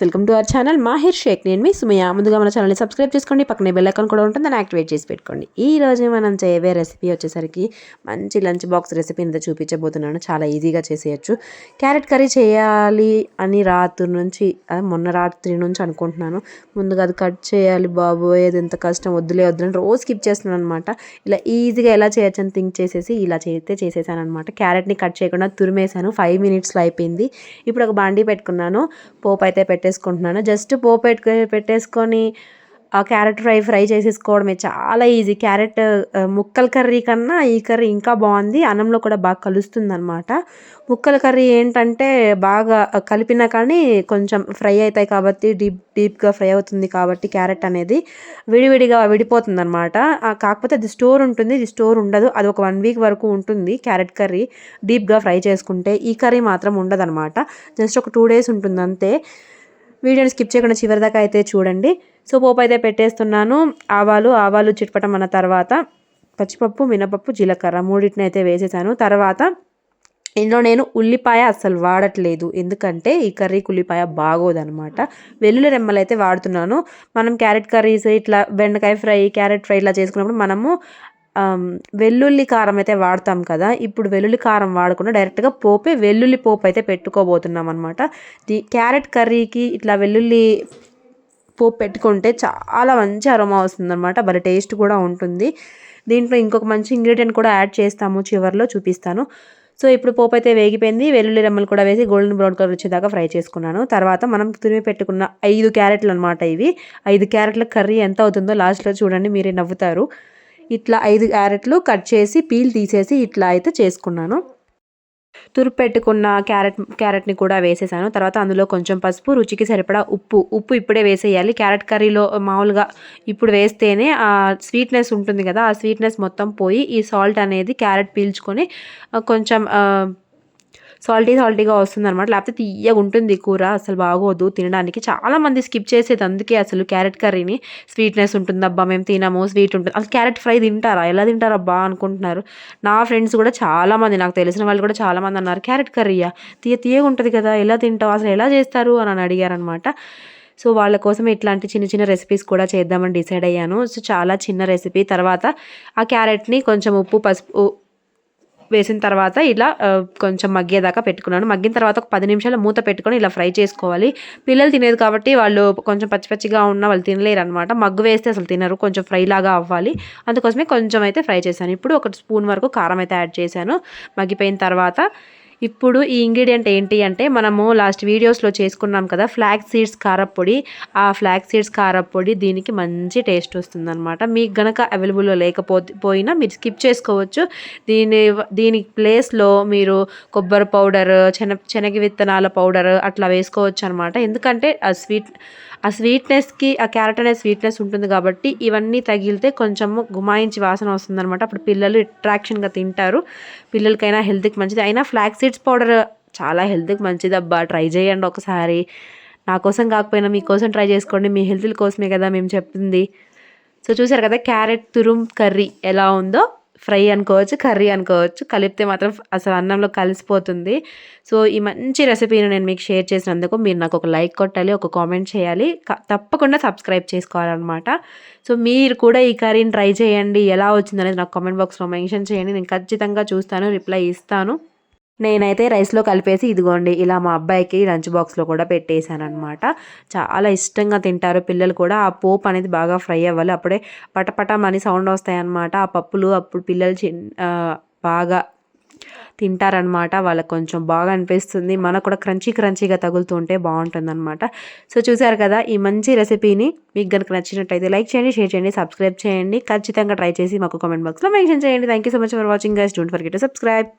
Welcome to our channel. Mahir Shaikh నేను మీ సుమయ ముందుగా మన ఛానల్ని సబ్స్క్రైబ్ చేసుకోండి పక్కనే బెల్ ఐకాన్ కూడా ఉంటుంది దాన్ని యాక్టివేట్ చేసి పెట్టుకోండి. ఈ రోజు మనం చేయబోయే రెసిపీ వచ్చేసరికి మంచి లంచ్ బాక్స్ రెసిపీ అంతా చూపించబోతున్నాను. చాలా ఈజీగా చేసేయచ్చు. క్యారెట్ కర్రీ చేయాలి అని రాత్రి నుంచి మొన్న రాత్రి నుంచి అనుకుంటున్నాను. ముందుగా అది కట్ చేయాలి బాబు ఏది ఎంత కష్టం వద్దులే వద్దులని రోజు స్కిప్ చేస్తున్నాను అనమాట ఇలా ఈజీగా ఎలా చేయొచ్చు అని థింక్ చేసేసి ఇలా చేస్తే చేసేసాను అనమాట క్యారెట్ని కట్ చేయకుండా తురిమేశాను. ఫైవ్ మినిట్స్లో అయిపోయింది. ఇప్పుడు ఒక బాండీ పెట్టుకున్నాను. పోపు అయితే పెట్టేసుకుంటున్నాను. జస్ట్ పోపు పెట్టు పెట్టేసుకొని ఆ క్యారెట్ ఫ్రై ఫ్రై చేసేసుకోవడమే. చాలా ఈజీ. క్యారెట్ ముక్కల కర్రీ కన్నా ఈ కర్రీ ఇంకా బాగుంది. అన్నంలో కూడా బాగా కలుస్తుంది అనమాట ముక్కల కర్రీ ఏంటంటే బాగా కలిపినా కానీ కొంచెం ఫ్రై అవుతాయి కాబట్టి డీప్ డీప్గా ఫ్రై అవుతుంది కాబట్టి క్యారెట్ అనేది విడివిడిగా విడిపోతుంది అనమాట కాకపోతే అది స్టోర్ ఉంటుంది. ఇది స్టోర్ ఉండదు. అది ఒక వన్ వీక్ వరకు ఉంటుంది క్యారెట్ కర్రీ డీప్గా ఫ్రై చేసుకుంటే. ఈ కర్రీ మాత్రం ఉండదు అనమాట జస్ట్ ఒక టూ డేస్ ఉంటుంది అంతే వీడియోని స్కిప్ చేయకుండా చివరి దాకా అయితే చూడండి. సో పోపు అయితే పెట్టేస్తున్నాను. ఆవాలు ఆవాలు చిట్పటం అన్న తర్వాత పచ్చిపప్పు మినపప్పు జీలకర్ర మూడింటిని అయితే వేసేసాను. తర్వాత ఇందులో నేను ఉల్లిపాయ అస్సలు వాడట్లేదు. ఎందుకంటే ఈ కర్రీకి ఉల్లిపాయ బాగోదనమాట వెల్లుల్లి రెమ్మలు అయితే వాడుతున్నాను. మనం క్యారెట్ కర్రీస్ ఇట్లా బెండకాయ ఫ్రై క్యారెట్ ఫ్రై ఇట్లా చేసుకున్నప్పుడు మనము వెల్లుల్లి కారం అయితే వాడతాం కదా ఇప్పుడు వెల్లుల్లి కారం వాడకుండా డైరెక్ట్గా పోపే వెల్లుల్లి పోపు అయితే పెట్టుకోబోతున్నాం అనమాట క్యారెట్ కర్రీకి ఇట్లా వెల్లుల్లి పోపు పెట్టుకుంటే చాలా మంచి అరోమా వస్తుంది అనమాట భలే టేస్ట్ కూడా ఉంటుంది. దీంట్లో ఇంకొక మంచి ఇంగ్రీడియంట్ కూడా యాడ్ చేస్తాము చివరిలో చూపిస్తాను. సో ఇప్పుడు పోపు అయితే వేగిపోయింది వెల్లుల్లి రెమ్మలు కూడా వేసి గోల్డెన్ బ్రౌన్ కలర్ వచ్చేదాకా ఫ్రై చేసుకున్నాను. తర్వాత మనం తురిమి పెట్టుకున్న ఐదు క్యారెట్లు అనమాట ఇవి. ఐదు క్యారెట్ల కర్రీ ఎంత అవుతుందో లాస్ట్లో చూడండి మీరే నవ్వుతారు. ఇట్లా ఐదు క్యారెట్లు కట్ చేసి పీల్ తీసేసి ఇట్లా అయితే చేసుకున్నాను. తురుపు పెట్టుకున్న క్యారెట్ క్యారెట్ని కూడా వేసేసాను. తర్వాత అందులో కొంచెం పసుపు రుచికి సరిపడా ఉప్పు. ఉప్పు ఇప్పుడే వేసేయాలి. క్యారెట్ కర్రీలో మామూలుగా ఇప్పుడు వేస్తేనే ఆ స్వీట్నెస్ ఉంటుంది కదా ఆ స్వీట్నెస్ మొత్తం పోయి ఈ సాల్ట్ అనేది క్యారెట్ పీల్చుకొని కొంచెం సాల్టీ సాల్టీగా వస్తుంది అనమాట లేకపోతే తీయగా ఉంటుంది కూర అసలు బాగోదు తినడానికి. చాలామంది స్కిప్ చేసేది అందుకే అసలు క్యారెట్ కర్రీని. స్వీట్నెస్ ఉంటుంది అబ్బా మేము తినము స్వీట్ ఉంటుంది. అసలు క్యారెట్ ఫ్రై తింటారా? ఎలా తింటారబ్బా అనుకుంటున్నారు. నా ఫ్రెండ్స్ కూడా చాలామంది నాకు తెలిసిన వాళ్ళు కూడా చాలామంది అన్నారు క్యారెట్ కర్రీయా? తీయ తీయగా ఉంటుంది కదా ఎలా తింటావు? అసలు ఎలా చేస్తారు? అని అడిగారనమాట సో వాళ్ళ కోసం ఇట్లాంటి చిన్న చిన్న రెసిపీస్ కూడా చేద్దామని డిసైడ్ అయ్యాను. సో చాలా చిన్న రెసిపీ తర్వాత ఆ క్యారెట్ని కొంచెం ఉప్పు పసుపు వేసిన తర్వాత ఇలా కొంచెం మగ్గేదాకా పెట్టుకున్నాను. మగ్గిన తర్వాత ఒక పది నిమిషాలు మూత పెట్టుకొని ఇలా ఫ్రై చేసుకోవాలి. పిల్లలు తినేది కాబట్టి వాళ్ళు కొంచెం పచ్చి పచ్చిగా ఉన్న వాళ్ళు తినలేరు అనమాట మగ్గు వేస్తే అసలు తినరు. కొంచెం ఫ్రై లాగా అవ్వాలి. అందుకోసమే కొంచెం అయితే ఫ్రై చేశాను. ఇప్పుడు ఒక స్పూన్ వరకు కారం అయితే యాడ్ చేశాను. మగ్గిపోయిన తర్వాత ఇప్పుడు ఈ ఇంగ్రీడియంట్ ఏంటి అంటే మనము లాస్ట్ వీడియోస్లో చేసుకున్నాం కదా ఫ్లాగ్ సీడ్స్ కారపొడి ఆ ఫ్లాగ్ సీడ్స్ కారపొడి దీనికి మంచి టేస్ట్ వస్తుందన్నమాట. మీకు గనక అవైలబుల్లో లేకపోతే పోయినా మీరు స్కిప్ చేసుకోవచ్చు. దీని దీని ప్లేస్లో మీరు కొబ్బరి పౌడర్ శన శనగ విత్తనాల పౌడర్ అట్లా వేసుకోవచ్చు అనమాట ఎందుకంటే ఆ స్వీట్ ఆ స్వీట్నెస్కి ఆ క్యారెట్ అనే స్వీట్నెస్ ఉంటుంది కాబట్టి ఇవన్నీ తగిలితే కొంచెము గుమాయించి వాసన వస్తుందన్నమాట. అప్పుడు పిల్లలు అట్రాక్షన్గా తింటారు. పిల్లలకైనా హెల్త్కి మంచిది. అయినా ఫ్లాక్ సీడ్స్ పౌడర్ చాలా హెల్త్కి మంచిది అబ్బా ట్రై చేయండి ఒకసారి. నా కోసం కాకపోయినా మీకోసం ట్రై చేసుకోండి. మీ హెల్త్ కోసమే కదా మేము చెప్తుంది. సో చూసారు కదా క్యారెట్ తురుమ్ కర్రీ ఎలా ఉందో? ఫ్రై అనుకోవచ్చు కర్రీ అనుకోవచ్చు. కలిపితే మాత్రం అసలు అన్నంలో కలిసిపోతుంది. సో ఈ మంచి రెసిపీని నేను మీకు షేర్ చేసినందుకు మీరు నాకు ఒక లైక్ కొట్టాలి ఒక కామెంట్ చేయాలి. తప్పకుండా సబ్స్క్రైబ్ చేసుకోవాలన్నమాట. సో మీరు కూడా ఈ కర్రీని ట్రై చేయండి. ఎలా వచ్చిందనేది నాకు కామెంట్ బాక్స్లో మెన్షన్ చేయండి. నేను ఖచ్చితంగా చూస్తాను రిప్లై ఇస్తాను. నేనైతే రైస్లో కలిపేసి ఇదిగోండి ఇలా మా అబ్బాయికి లంచ్ బాక్స్లో కూడా పెట్టేశాను అనమాట చాలా ఇష్టంగా తింటారు పిల్లలు కూడా. ఆ పోపు అనేది బాగా ఫ్రై అవ్వాలి. అప్పుడే పటపట మని సౌండ్ వస్తాయన్నమాట. ఆ పప్పులు అప్పుడు పిల్లలు బాగా తింటారనమాట వాళ్ళకి కొంచెం బాగా అనిపిస్తుంది. మనకు కూడా క్రంచీ క్రంచీగా తగులుతుంటే బాగుంటుందన్నమాట. బాగుంటుంది అనమాట సో చూసారు కదా ఈ మంచి రెసిపీని మీకు కనుక నచ్చినట్టయితే లైక్ చేయండి షేర్ చేయండి సబ్స్క్రైబ్ చేయండి. ఖచ్చితంగా ట్రై చేసి మాకు కామెంట్ బాక్స్లో మెన్షన్ చేయండి. Thank you so much for watching guys don't forget to subscribe